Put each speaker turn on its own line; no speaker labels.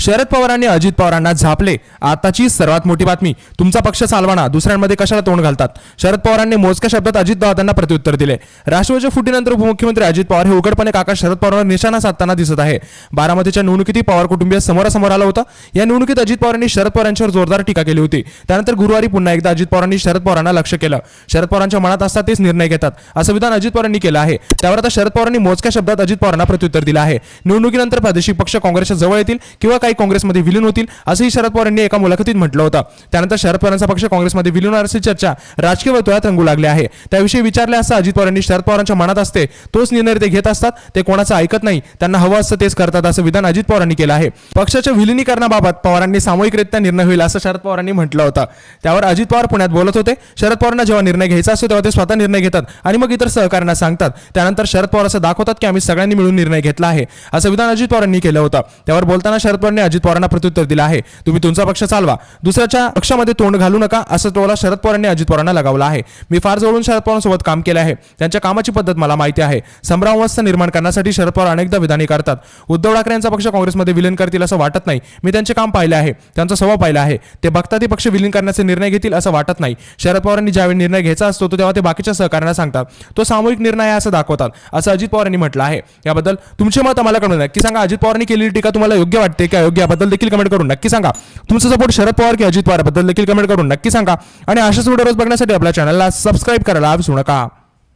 शरद पवारांनी अजित पवारांना झापले. आताची सर्वात मोठी बातमी. तुमचा पक्ष चालवाना. दुसऱ्यांमध्ये कशाला तोंड घालतात? शरद पवारांनी मोजक्या शब्दात अजित दादांना प्रत्युत्तर दिले. राष्ट्रवादीच्या फुटीनंतर उपमुख्यमंत्री अजित पवार हे उघडपणे काका शरद पवारांवर निशाणा साधताना दिसत आहे. बारामतीच्या निवडणुकीत पवार कुटुंबीय समोरासमोर आलं होतं. या निवडणुकीत अजित पवारांनी शरद पवारांच्यावर जोरदार टीका केली होती. त्यानंतर गुरुवारी पुन्हा एकदा अजित पवारांनी शरद पवारांना लक्ष केलं. शरद पवारांच्या मनात असतात तेच निर्णय घेतात. असं विधान अजित पवारांनी केलं आहे. त्यावर आता शरद पवारांनी मोजक्या शब्दात अजित पवारांना प्रत्युत्तर दिलं आहे. निवडणुकीनंतर प्रादेशिक पक्ष काँग्रेसच्या जवळ येतील किंवा काही काँग्रेसमध्ये विलीन होतील असंही शरद पवार यांनी एका मुलाखतीत म्हटलं होतं. त्यानंतर शरद पवारांचा पक्ष काँग्रेसमध्ये विलीन होणार असल्याची चर्चा राजकीय वर्तुळात रंगू लागली आहे. त्याविषयी विचारले असता अजित पवारांनी शरद पवारांच्या मनात असते तोच निर्णय ते घेत असतात ते कोणाचं ऐकत नाही त्यांना हवं असतं तेच करतात असं विधान अजित पवारांनी केलं आहे. पक्षाच्या विलिनीकरणाबाबत पवारांनी सामूहिकरित्या निर्णय होईल असं शरद पवारांनी म्हटलं होतं. त्यावर अजित पवार पुण्यात बोलत होते. शरद पवारांना जेव्हा निर्णय घ्यायचा असतो तेव्हा ते स्वतः निर्णय घेतात आणि मग इतर सहकार्यांना सांगतात. त्यानंतर शरद पवार असं दाखवतात की आम्ही सगळ्यांनी मिळून निर्णय घेतला आहे असं विधान अजित पवारांनी केलं होतं. त्यावर बोलताना शरद पवारांनी अजित पवारांना प्रत्युत्तर दिलं आहे. तुम्ही तुमचा पक्ष चालवा. दुसऱ्याच्या पक्षामध्ये तोंड घालू नका असं टोला शरद पवारांनी अजित पवारांना लगावला आहे. मी फार जवळून शरद पवारांसोबत काम केलं आहे. त्यांच्या कामाची पद्धत मला माहिती आहे. संभ्रमावस्था निर्माण करण्यासाठी शरद पवार अनेकदा विधाने करतात. उद्धव ठाकरे यांचा पक्ष काँग्रेसमध्ये विलीन करतील असं वाटत नाही. मी त्यांचे काम पाहिले आहे. त्यांचा स्वभाव पाहिला आहे. ते बघता ते पक्ष विलीन करण्याचे निर्णय घेतील असं वाटत नाही. शरद पवारांनी ज्यावेळी निर्णय घ्यायचा असतो तो तेव्हा ते बाकीच्या सहकार्यांना सांगतात. तो सामूहिक निर्णय आहे असं दाखवतात असं अजित पवार यांनी म्हटलं आहे. याबद्दल तुमचे मत आम्हाला कळून नक्की सांगा. अजित पवारांनी केलेली टीका तुम्हाला योग्य वाटते की? अयोग्य याबद्दल देखील कमेंट करून नक्की सांगा. तुमचा सपोर्ट शरद पवार की अजित पवारबद्दल देखील कमेंट करून नक्की सांगा. आणि अशाच व्हिडिओ रोज बघण्यासाठी आपल्या चॅनलला सबस्क्राईब करायला विसरू नका.